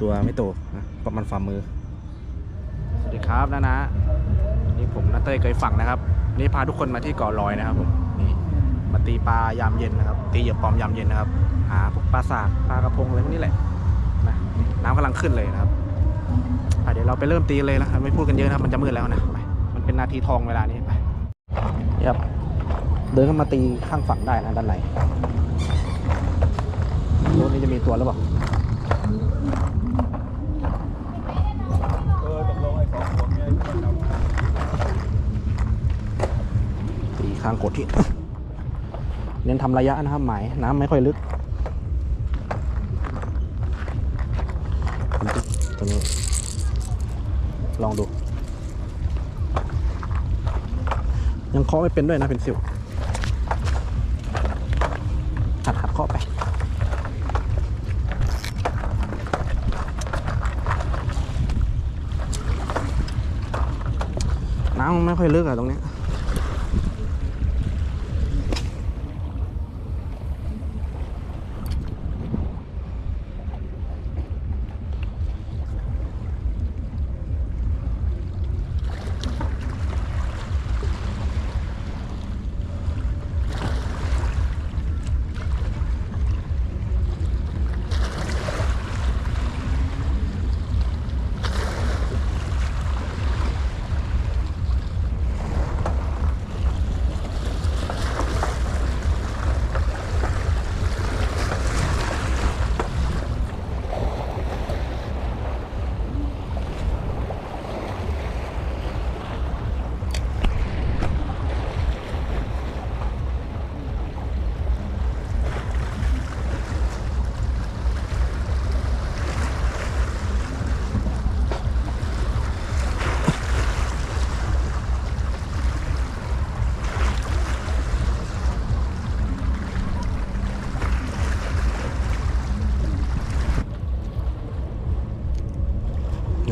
ตัวไม่โตนะประมาณฝ่ามือ สวัสดีครับนะนะนี่ผมนาเต้เคยฝังนะครับนี่พาทุกคนมาที่เกาะลอยนะครับผมนี่มาตีปลายามเย็นนะครับ ตีเหยื่อปลอมยามเย็นนะครับหาพวกปลาสากปลากระพงอะไรพวกนี้แหละนะน้ำกำลังขึ้นเลยนะครับเดี๋ยวเราไปเริ่มตีเลยนะไม่พูดกันเยอะนะมันจะมืดแล้วนะไปมันเป็นนาทีทองเวลานี้ไปครับเดินเข้ามาตีข้างฝั่งได้นะด้านในรถนี้จะมีตัวหรือเปล่าำตีข้างโกดที่ เน้นทำระยะนะครับหมายน้ำไม่ค่อยลึกตัวนี้ลองดู ยังเคาะไม่เป็นด้วยนะเป็นสิวหัดหัดเคาะไปน้ำไม่ค่อยลึกอะตรงนี้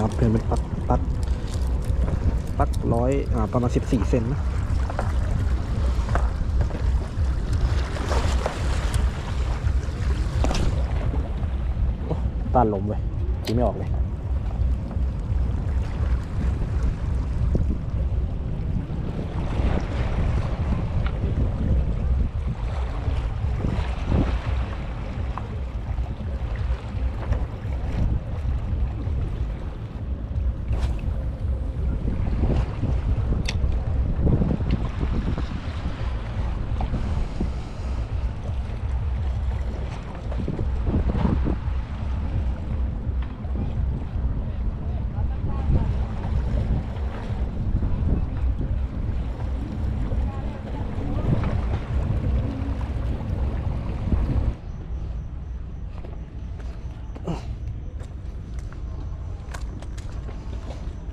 นะครับเปลี่ยนเป็นปัดปัดปัดร้อยอ่าประมาณสิบสี่เซนนะต้านลมเว้ยตีไม่ออกเลย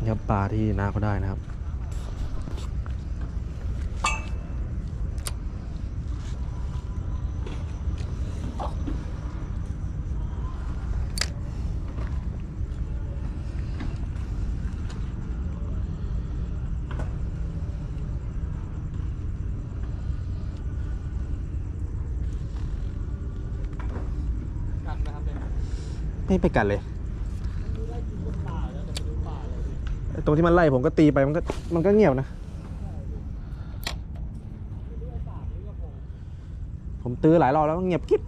นี่ครับปลาที่น้าเขาได้นะครับกันนะครับเนี่ยไม่ไปกันเลยไอ้ ตรงที่มันไล่ผมก็ตีไปมันก็มันก็เงียบนะ ผมตื้อหลายรอบแล้วเงียบกิ๊บ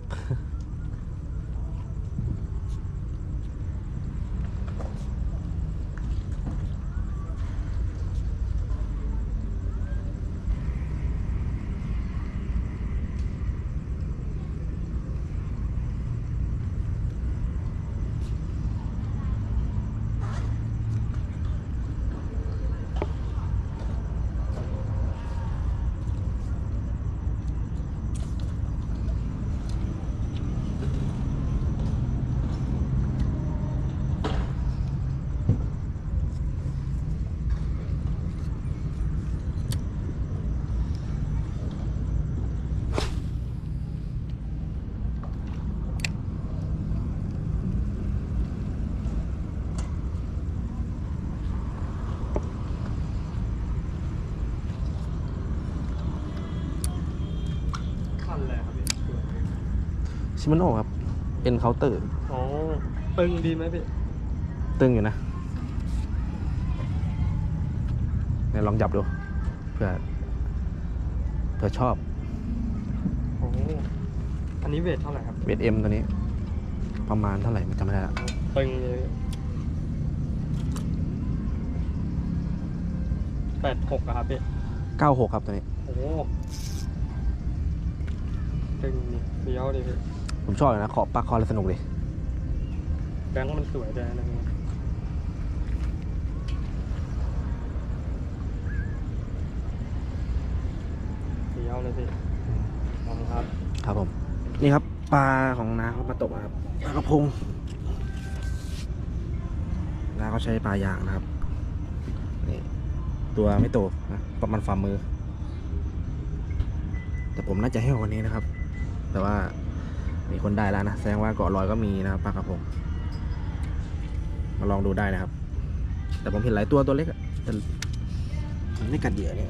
คันเลยครับพี่ ชิมันโอครับ เป็นเคาน์เตอร์โอ้ตึงดีไหมพี่ ตึงอยู่นะเนี่ยลองจับดูเพื่อเพื่อชอบ โอ้โหอันนี้เวทเท่าไหร่ครับ เวทเอ็มตัวนี้ ประมาณเท่าไหร่จำไม่ได้ละตึงเลยแปดหกอะครับพี่เก้าหกครับตัวนี้ โอ้โหตึงนี่เฟี้ยวดิพี่ ผมชอบเลยนะเคาะปลักเคาะแล้วสนุกดิแบงค์มันสวยด้วยนะพี่เฟี้ยวเลยพี่ขอบคุณครับ ครับผม นี่ครับ ปลาของน้าเขามาตกนะครับปลากระพงน้าเขาใช้ปลายางนะครับ นี่ ตัวไม่โตนะประมาณฝ่ามือ แต่ผมน่าจะให้วันนี้นะครับ แต่ว่า มีคนได้แล้วนะแสดงว่าเกาะลอยก็มีนะครับปลากระพงมาลองดูได้นะครับ แต่ผมเห็นหลายตัวตัวเล็กอะแต่ไม่กัดเหยื่อเนี่ย